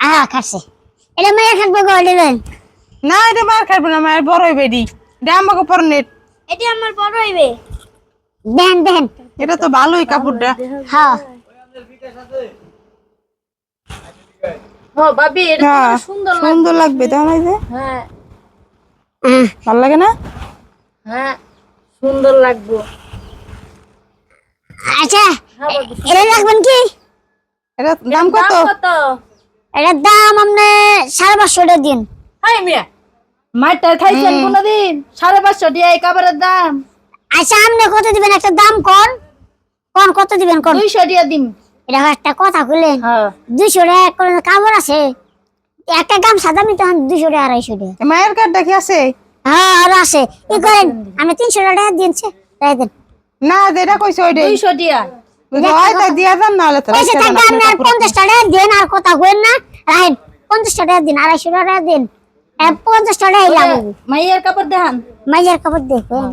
আহা খাটছে এটা মাইয়ার খাটবো গো না এটা মার খাইবে না মায়ের বড় হইবে ডি এটা আমাকে এটি আমার বড় হইবে। দেন দেন। এটা তো ভালোই কাপড়টা। হ্যাঁ। হ্যাঁ সুন্দর লাগবে সুন্দর লাগবে তাহলে হ্যাঁ। ভালো লাগে না? হ্যাঁ সুন্দর লাগবে। আচ্ছা এটা রাখবেন কি এটা দাম কত? কত? এটার দাম আপনি সাড়ে পাঁচশো টাকা দিন। হাই মিয়া মাইটার খাইছেন কোনদিন? সাড়ে পাঁচশো দিয়ে এই কাপড়ের দাম। আচ্ছা আপনি কত দিবেন একটা দাম কোন কোন কত দিবেন কোন? দুইশো দিয়ে দিম। এটা একটা কথা কইলেন। হ্যাঁ। দুইশো টাকা করে কাপড় আছে। একটা গামছা দামি তখন দুইশো টাকা আড়াইশো টাকা। মায়ের কার্ডটা কি আছে? হ্যাঁ আর আছে। কি করেন? আমি তিনশো টাকা দিনছে দেন না যেটা কইছে ওইটাই। দুইশো দিয়া। দিয়া না হলে পয়সা থাকবে আপনার। পঞ্চাশ টাকা দিন আর কথা কইন না। রাখেন পঞ্চাশ টাকা দিন আড়াইশো টাকা দিন। পঞ্চাশ টাকা লাগবে মাইয়ের কাপড় দেখান। মাইয়ার কাপড় দেখবেন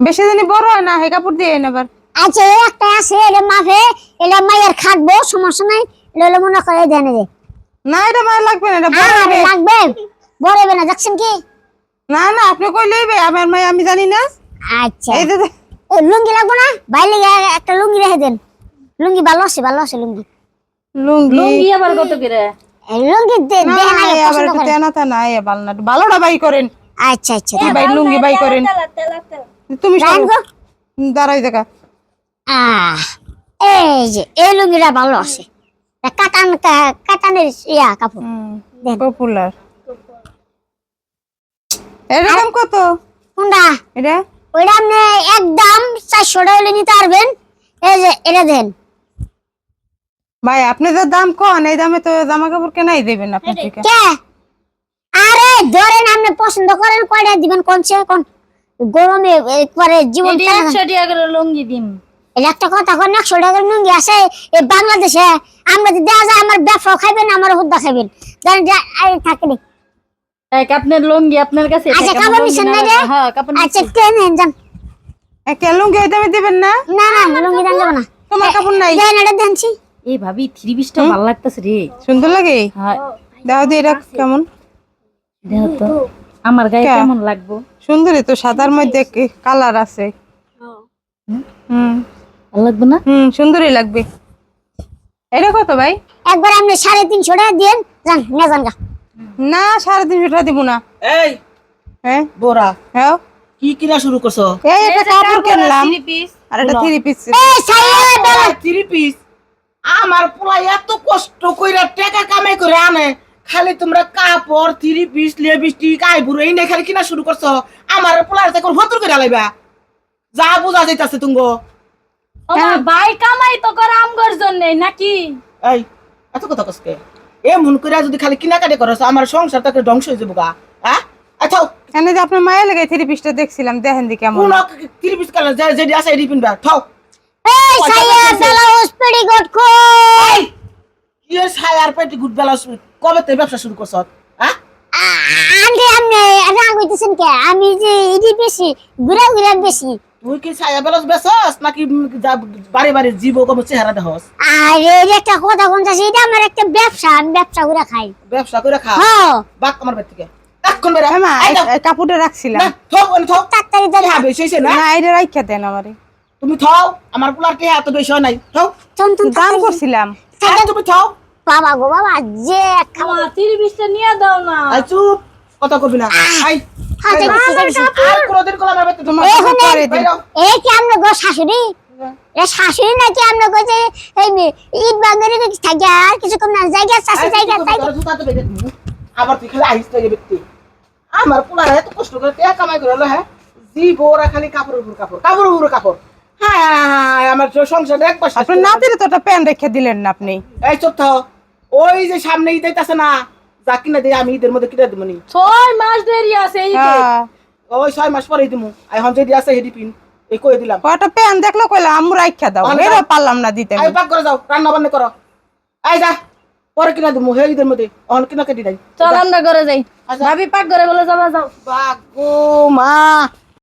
বেশি দিনই বড় হয় না হে কাপড় দিয়ে নেবার। আচ্ছা এই একটা আছে এটা মাফে এটা মাইয়ার খাটবো সমস্যা নাই এটা মনে করে দেন যে। না এটা মায়ের লাগবে না এটা বড় আর হবে। লাগবে? বড় হবে না দেখছেন কি? না না আপনি কই লইবে আমার মাই আমি জানি না। আচ্ছা। এই যে যে- ও লুঙ্গি লাগবে না? বাইরে একটা লুঙ্গি রেখে দেন। লুঙ্গি ভালো আছে ভালো আছে লুঙ্গি। লুঙ্গি? লুঙ্গি আবার কত করে? লুঙ্গি না আবার ভালো না ভালোটা বাই করেন। আচ্ছা আচ্ছা লুঙ্গি বাই করেন। তুমি। দাঁড়াই দেখা এই যে এই লুঙ্গিটা ভালো আছে। ইয়া কাপড়। পপুলার কত? কোনটা? এটা? ওইটা আপনি একদম চারশো টাকা হলে নিতে পারবেন। এই যে এটা দেন। ভাই আপনি যে দাম কন এই দামে তো জামা কাপড় কেনাই দেবেন আপনি থেকে। কে? আরে ধরেন আপনি পছন্দ করেন কয়টা দিবেন? কোন সে কোন গরমে একবারে জীবন একশো টাকা করে লুঙ্গি এই একটা কথা কোন একশো টাকার লুঙ্গি আছে এই বাংলাদেশে। আমরা যদি দেওয়া যায় আমার ব্যবসা খাইবেন আমার হুদ্দা খাইবেন। জানেন যে থাকেনি। এক আপনার লুঙ্গি আপনার কাছে? আচ্ছা কাপড় লুঙ্গি না রে হ্যাঁ কাপড় আচ্ছা নিছি। কে নেন যান। একটা লুঙ্গি দামে দিবেন না? না না লুঙ্গি না। তোমার কাপড় নাই। দেন এটা দেনছি এই ভাবি থ্রি পিসটা ভালো লাগতেছে রে। সুন্দর লাগে? হ্যাঁ। দাও দিয়ে এটা কেমন? দেখো তো। আমার গায়ে কে? কেমন লাগবো? সুন্দরই তো সাদার মধ্যে কালার আছে। হুম? ভালো লাগবে না? হুম সুন্দরই লাগবে। এটা কত ভাই? একবার আপনি সাড়ে তিনশো টাকা দিন যান নিয়ে যান গা। না সাড়ে তিনশো টাকা দিব না। এই হ্যাঁ? বোরা হ্যাঁ? কি কিনা শুরু করছ? এই একটা কাপড় কিনলাম। থ্রি পিস আর একটা থ্রি পিস এই সাইয়া বেলা থ্রি পিস আমার পোলা এত কষ্ট কইরা টাকা কামাই করে আনে। খালি তোমরা কাপড় থ্রি পিস লিপস্টিক আইবুড়ো এই খালি কিনা শুরু করছ। আমার পোলার থেকে হতুর করে আলাইবা যা বুঝা যাইতাছে তুঙ্গো। আমার ভাই কামাই তো করে আমগর জন্য নাকি? এই এত কথা কসকে এ মন করে যদি খালি কিনাকাটি করছ আমার সংসার তাকে ধ্বংস হয়ে যাব গা হ্যাঁ আচ্ছা এনে যে আপনার মায়ের লাগে থ্রি পিসটা দেখছিলাম দেখেন দি কেমন। কোন থ্রি পিস কালার যেটি আছে এটি পিনবা থাও। এই সাইয়া বেলা হসপিটাল গট কই? কি ছায়ার পেটি গুড বেলা কবে থেকে ব্যবসা শুরু করছ? হ্যাঁ আমি আমি রাগ হইতেছেন কে? আমি যে ইডি বেশি ঘুরা ঘুরা বেশি। তুই কি ছায়া বেলাস বেসস নাকি জীব চেহারা আরে একটা কথা কোন চাষি এটা আমার একটা ব্যবসা আমি ব্যবসা করে খাই। ব্যবসা করে খা। হ্যাঁ। বাক আমার বাড়ি থেকে। এখন বেরা। হ্যাঁ মা রাখছিলাম। না তাড়াতাড়ি হ্যাঁ না? না এটা রাখা দেন আমারে। তুমি থাও। আমার পোলার কে এত বেশি নাই। থাও। চন চন দাম করছিলাম। তুমি থাও। বাবা গো বাবা যে খাওয়া নিয়ে দাও না। চুপ। কথা কবি না। আই। আর কোনদিন কোলা আমার বাড়িতে তোমার তোমার দিন এ কি আমরা গো শাশুড়ি? এ শাশুড়ি নাকি আমরা গো যে এই মে- ইট বাঙালি থাকি আর কিছু কম না জায়গা শাশু জায়গা তাই আবার তুই খালি আইস থেকে ব্যক্তি। আমার পোলার এত কষ্ট করে কামাই করে হ্যাঁ? জি খালি কাপড়ের উপর কাপড় কাপড়ের উপর কাপড়। হ্যাঁ আমার সংসার একবার শেষ আপনার তো একটা প্যান রেখে দিলেন না আপনি। এই থাও ওই যে সামনে ইতাইতাছে না যা কিনা দিই আমি ঈদের মধ্যে কিনা দেবো নি। ছয় মাস দেরি আছে ঈদে। হ্যাঁ। ওই ছয় মাস পরে দিমু। এখন যদি আছে হেডি পিন এই কই দিলাম। কয়টা প্যান দেখল কইলা আমু রাইখা দাও। অনেক- পারলাম না দিতে আই পাক করে যাও রান্না বান্না করো। আই যা পরে কিনা দিমু হে ঈদের মধ্যে। এখন কিনা কেটে দেয়। চল আমরা ঘরে যাই। আচ্ছা। ভাবি পাক করে বলে যাবা যাও। বাগো মা।